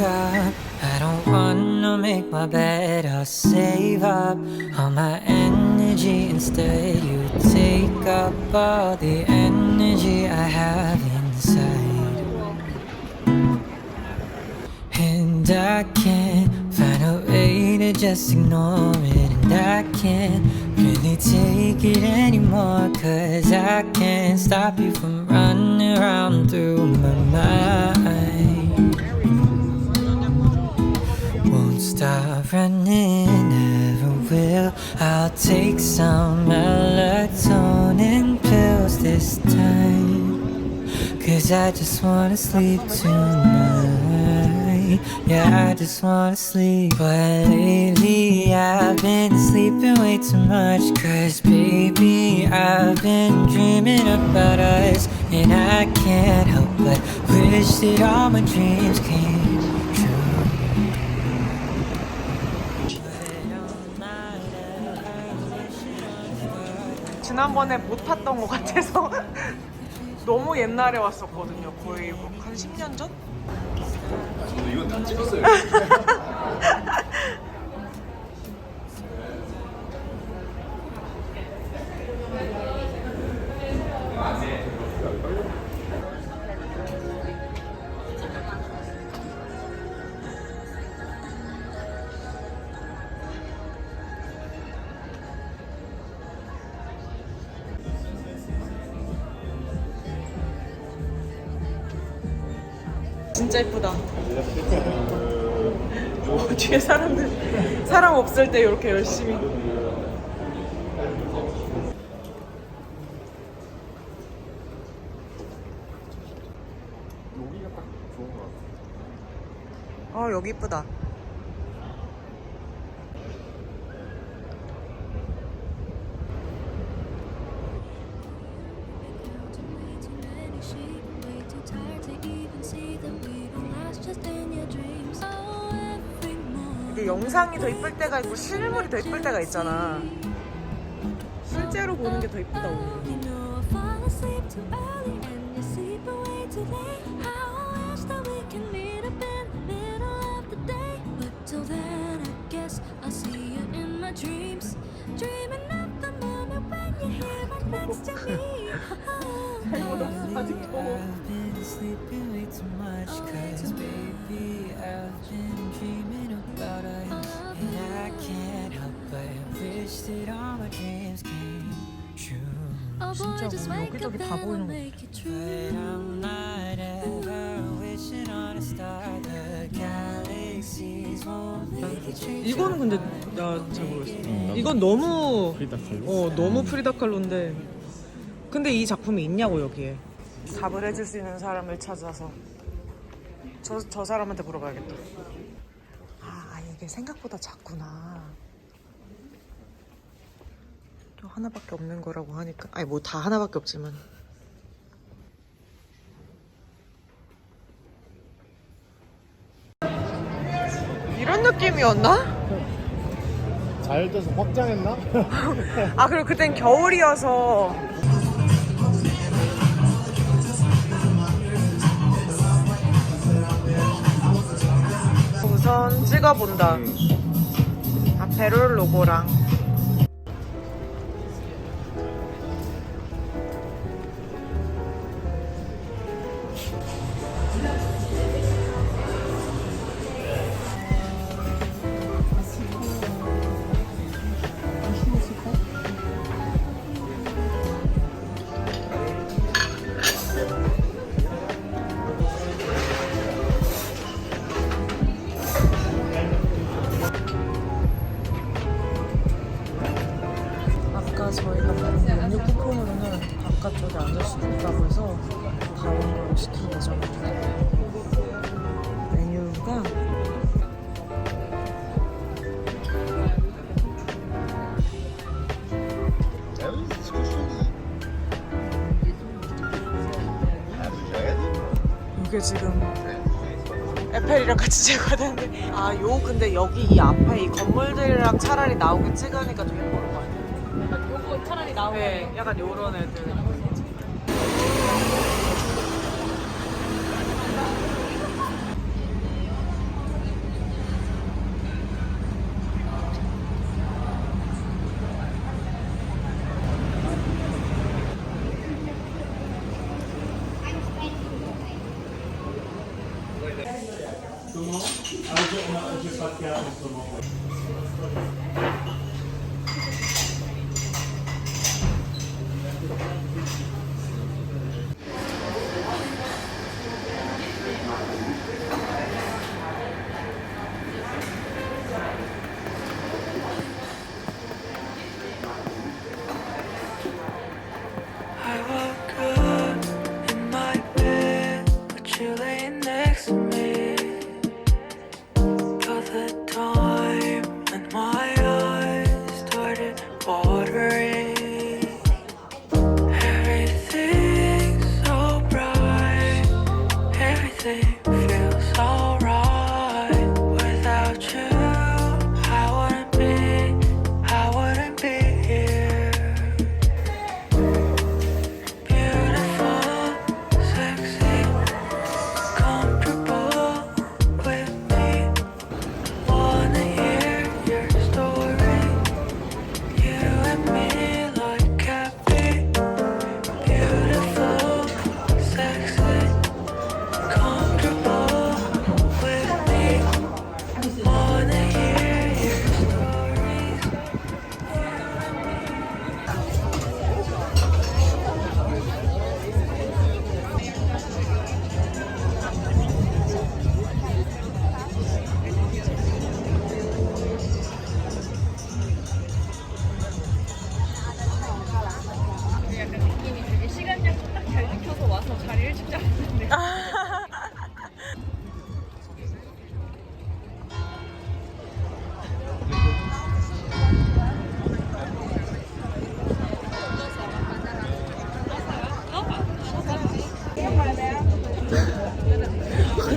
up. I don't wanna make my bed, I'll save up all my energy. Instead, you take up all the energy I have inside. And I can't find a way to just ignore it. And I can't really take it anymore. Cause I can't stop you from running around through my mind. Stop running, never will. I'll take some melatonin pills this time. Cause I just wanna sleep tonight. Yeah, I just wanna sleep. But lately I've been sleeping way too much. Cause baby, I've been dreaming about us. And I can't help but wish that all my dreams came 지난번에 못 탔던 것 같아서 너무 옛날에 왔었거든요. 거의 뭐한 10년 전? 이건 다 찍었어요. 진짜 예쁘다. 어, 뒤에 사람들 사람 없을 때 이렇게 열심히. 여기가 딱 좋은 것 같아. 어 여기 이쁘다. 영상이 더 이쁠 때가 있고 실물이 더 이쁠 때가 있잖아. 실제로 보는 게 더 이쁘다 오늘. Oh, 아직도. Oh 진짜 뭐 여기저기 다 보이는 거. But. I'm not ever wishing on a star The galaxies won't make it 이거는 근데 나 잘 모르겠어. 이건 너무 어 너무 프리다 칼로인데 근데 이 작품이 있냐고 여기에. 답을 해줄 수 있는 사람을 찾아서. 저, 저 사람한테 물어봐야겠다. 아 아니, 이게 생각보다 작구나. 또 하나밖에 없는 거라고 하니까. 아니 뭐 다 하나밖에 없지만. 이런 느낌이었나? 잘 돼서 확장했나? 아 그리고 그땐 겨울이어서 우선 찍어본다. 아페롤 로고랑 저희가 받은 메뉴 쿠폰으로는 바깥쪽에 앉을 수 있다고 해서 다른 걸 시킨 예정입니다 메뉴가 이게 지금 에펠이랑 같이 찍어야 되는데. 아 요 근데 여기 이 앞에 이 건물들이랑 차라리 나오게 찍으니까 좀 요거 차라리 나오고 네, 약간 요런 애들. Comment? Ah, je n'ai pas de carte en ce moment. never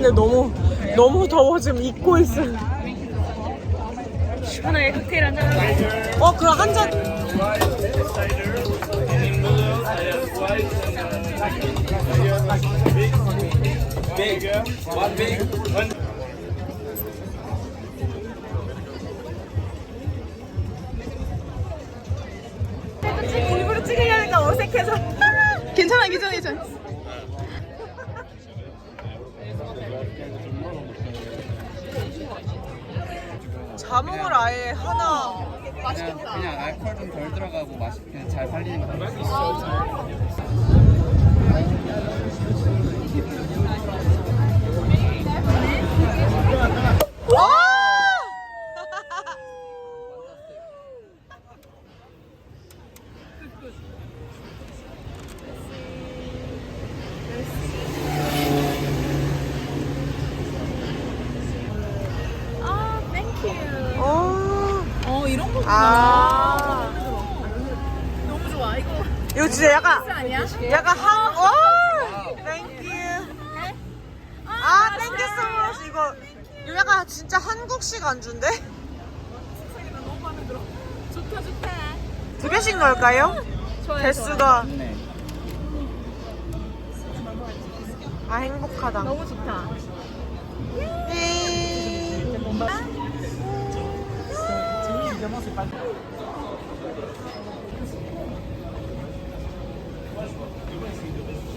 근데 너무 너무 더워 지금 입고 있어. 시원하게 칵테일 한잔 하자 어 그럼 한 잔. 자몽을 아예 하나 그냥, 그냥 알코올 좀 덜 들어가고 맛있게 잘 팔리는 거 이거 진짜 약간 아, 아니야? 약간 하 어? 오! 땡큐 아, 아 땡큐 so much 이거 이거 약간 진짜 한국식 안주인데? 세상에 나 너무 마음에 들어 좋다 좋다 두 개씩 넣을까요? 개수가 아 행복하다 너무 좋다 예. 예. You might see the business.